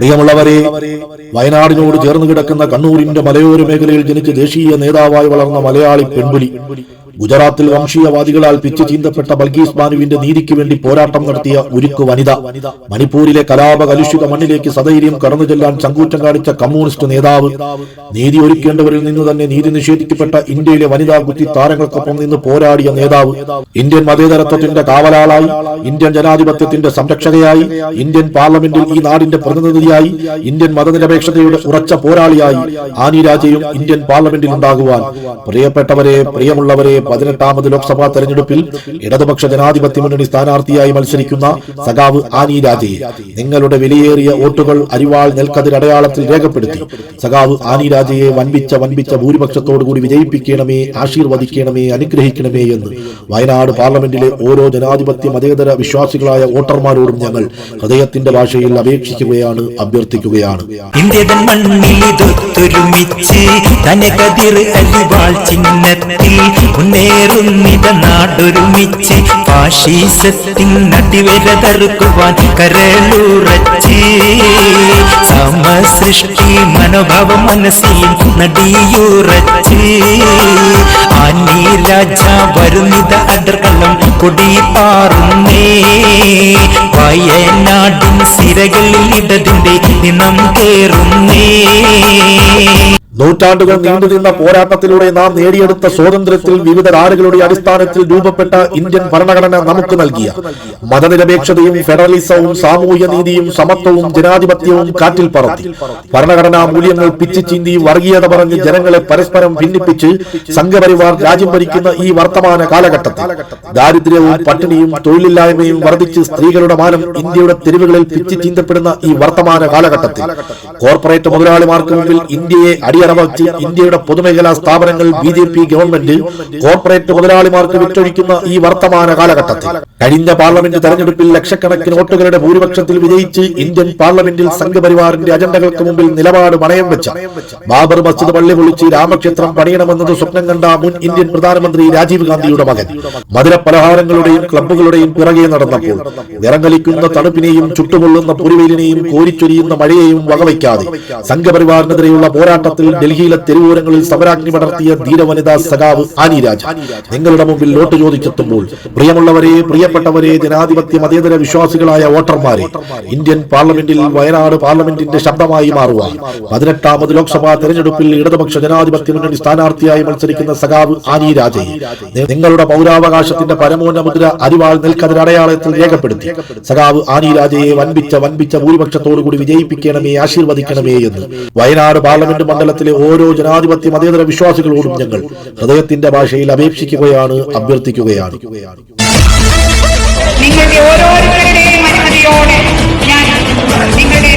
പ്രിയമുള്ളവരെ വയനാടിനോട് ചേർന്ന് കിടക്കുന്ന കണ്ണൂരിന്റെ മലയോര മേഖലയിൽ ജനിച്ച് ദേശീയ നേതാവായി വളർന്ന മലയാളി പെൺപുലി. ഗുജറാത്തിൽ വംശീയവാദികളാൽ പിച്ചു ചീന്തപ്പെട്ട ബൽഗീസ് ബാനുവിന്റെ നീതിക്ക് വേണ്ടി പോരാട്ടം നടത്തിയ ഉരുക്ക് വനിത. മണിപ്പൂരിലെ കലാപ കലുഷിത മണ്ണിലേക്ക് സധൈര്യം കടന്നു ചെല്ലാൻ ചങ്കൂറ്റം കാണിച്ച കമ്മ്യൂണിസ്റ്റ് നേതാവ്. നീതി ഒരുക്കേണ്ടവരിൽ നിന്ന് തന്നെ നീതി നിഷേധിക്കപ്പെട്ട ഇന്ത്യയിലെ വനിതാ കുത്തി താരങ്ങൾക്കൊപ്പം നിന്ന് പോരാടിയ നേതാവ്. ഇന്ത്യൻ മതേതരത്വത്തിന്റെ കാവലാളായി ഇന്ത്യൻ ജനാധിപത്യത്തിന്റെ സംരക്ഷകയായി ഇന്ത്യൻ പാർലമെന്റിൽ ഈ നാടിന്റെ പ്രതിനിധിയായി ഇന്ത്യൻ മതനിരപേക്ഷതയുടെ ഉറച്ച പോരാളിയായി ആനി രാജയും ഇന്ത്യൻ പാർലമെന്റിൽ ഉണ്ടാകുവാൻ. പ്രിയപ്പെട്ടവരെ പ്രിയമുള്ളവരെ പതിനെട്ടാമത് ലോക്സഭാ തെരഞ്ഞെടുപ്പിൽ ഇടതുപക്ഷ ജനാധിപത്യ മുന്നണി സ്ഥാനാർത്ഥിയായി മത്സരിക്കുന്ന സഖാവ് ആനി രാജയെ നിങ്ങളുടെ വിലയേറിയ വോട്ടുകൾ അരിവാൾ നെൽക്കതിർ അടയാളത്തിൽ രേഖപ്പെടുത്തി. സഖാവ് ആനി രാജയെ വൻപിച്ച വൻപിച്ച ഭൂരിപക്ഷത്തോടുകൂടി വിജയിപ്പിക്കണമേ ആശീർവദിക്കണമേ അനുഗ്രഹിക്കണമേ എന്ന്. വയനാട് പാർലമെന്റിലെ ഓരോ ജനാധിപത്യ മതേതര വിശ്വാസികളായ വോട്ടർമാരോടും ഞങ്ങൾ ഹൃദയത്തിന്റെ ഭാഷയിൽ അപേക്ഷിക്കുകയാണ് അഭ്യർത്ഥിക്കുകയാണ്. ഇന്ത്യതൻ മണ്ണിലിതൊത്തൊരുമിച്ച് കനകതിർ അരിവാൾ ചിഹ്നത്തിൽ മുന്നേറുന്നിത നാടൊരുമിച്ച് ഫാഷീസത്തിൻ നടിവര തറുക്കുവാൻ കരളുറച്ച്. സമസൃഷ്ടി മനോഭാവം മനസ്സിൽ നടിയുറച്ച്. ആനി രാജ വരുന്നിത അടർക്കള്ളം കൊടി പാറുന്നേ. വയനാടിൻ സിരകളിൽ ഇടതിന്റെ ദിനം കേറുന്നേ. നൂറ്റാണ്ടുകൾ നീണ്ടുനിന്ന പോരാട്ടത്തിലൂടെ നാം നേടിയെടുത്ത സ്വാതന്ത്ര്യത്തിൽ വിവിധ ധാരകളുടെ അടിസ്ഥാനത്തിൽ രൂപപ്പെട്ട ഇന്ത്യൻ ഭരണഘടന നമുക്ക് നൽകിയ മതനിരപേക്ഷതയും ഫെഡറലിസവും സാമൂഹ്യ നീതിയും സമത്വവും ജനാധിപത്യവും കാറ്റിൽ പറത്തി. ഭരണഘടനാ മൂല്യങ്ങൾ പിച്ചിച്ചിന്തി വർഗീയത പറഞ്ഞ് ജനങ്ങളെ പരസ്പരം ഭിന്നിപ്പിച്ച് സംഘപരിവാർ രാജ്യം ഭരിക്കുന്ന ഈ വർത്തമാന കാലഘട്ടത്തിൽ ദാരിദ്ര്യവും പട്ടിണിയും തൊഴിലില്ലായ്മയും വർദ്ധിച്ച് സ്ത്രീകളുടെ മാനം ഇന്ത്യയുടെ തെരുവുകളിൽ പിച്ചി ചീന്തപ്പെടുന്ന ഈ വർത്തമാന കാലഘട്ടത്തിൽ കോർപ്പറേറ്റ് മുതലാളിമാർക്ക് മുമ്പിൽ ഇന്ത്യയെ അടിയറവച്ച് ഇന്ത്യയുടെ പൊതുമേഖലാ സ്ഥാപനങ്ങൾ B J P government corporate മുതലാളിമാർക്ക് വിറ്റൊഴിക്കുന്ന ഈ വർത്തമാന കാലഘട്ടത്തിൽ. കഴിഞ്ഞ പാർലമെന്റ് തെരഞ്ഞെടുപ്പിൽ ലക്ഷക്കണക്കിന് വോട്ടുകളുടെ ഭൂരിപക്ഷത്തിൽ വിജയിച്ച് ഇന്ത്യൻ പാർലമെന്റിൽ സംഘപരിവാറിന്റെ അജണ്ടകൾക്ക് മുമ്പിൽ നിലപാട് മണയം വെച്ച ബാബർ മസ്ജിദ് പള്ളി പൊളിച്ച് രാമക്ഷേത്രം പണിയണമെന്നത് സ്വപ്നം കണ്ട മുൻ ഇന്ത്യൻ പ്രധാനമന്ത്രി രാജീവ് ഗാന്ധിയുടെ മകൻ. മധുര പലഹാരങ്ങളുടെയും ക്ലബ്ബുകളുടെയും പിറകെ നടന്നപ്പോൾ നിറങ്ങലിക്കുന്ന തണുപ്പിനെയും ചുട്ടുകൊള്ളുന്ന പുരിവെയിലിനെയും കോരിച്ചൊരിയുന്ന മഴയെയും വകവയ്ക്കാതെ സംഘപരിവാറിനെതിരെയുള്ള പോരാട്ടത്തിൽ ഡൽഹിയിലെ തെരുവോരങ്ങളിൽ സമരാഗ്നി പടർത്തിയ ധീരവനിതാ സഖാവ് ആനി രാജ. നിങ്ങളുടെ മുമ്പിൽ വോട്ട് ചോദിച്ചെത്തുമ്പോൾ പ്രിയമുള്ളവരെ പ്രിയപ്പെട്ടവരെ ജനാധിപത്യ മതേതര വിശ്വാസികളായ വോട്ടർമാരെ ഇന്ത്യൻ പാർലമെന്റിൽ വയനാട് പാർലമെന്റിന്റെ ശബ്ദമായി മാറുക പതിനെട്ടാമത് ലോക്സഭാ തെരഞ്ഞെടുപ്പിൽ ഇടതുപക്ഷ ജനാധിപത്യ മുന്നണി സ്ഥാനാർത്ഥിയായി മത്സരിക്കുന്ന സഖാവ് ആനി രാജയെ നിങ്ങളുടെ പൗരാവകാശത്തിന്റെ പരമോന്ന മുദ്ര അരിവാൾ നിൽക്കതിൽ അടയാളത്തിൽ രേഖപ്പെടുത്തി. സഖാവ് ആനി രാജയെ വൻപിച്ച വൻപിച്ച ഭൂരിപക്ഷത്തോടു കൂടി വിജയിപ്പിക്കണമേ ആശീർവദിക്കണമേ എന്ന് വയനാട് പാർലമെന്റ് മണ്ഡലത്തിലെ കേരളത്തിലെ ഓരോ ജനാധിപത്യ മതേതര വിശ്വാസികളോടും ഞങ്ങൾ ഹൃദയത്തിന്റെ ഭാഷയിൽ അപേക്ഷിക്കുകയാണ് അഭ്യർത്ഥിക്കുകയാണ്. നിങ്ങളുടെ ഓരോരുത്തരുടെയും അനുമതിയോടെ ഞാൻ നിങ്ങളുടെ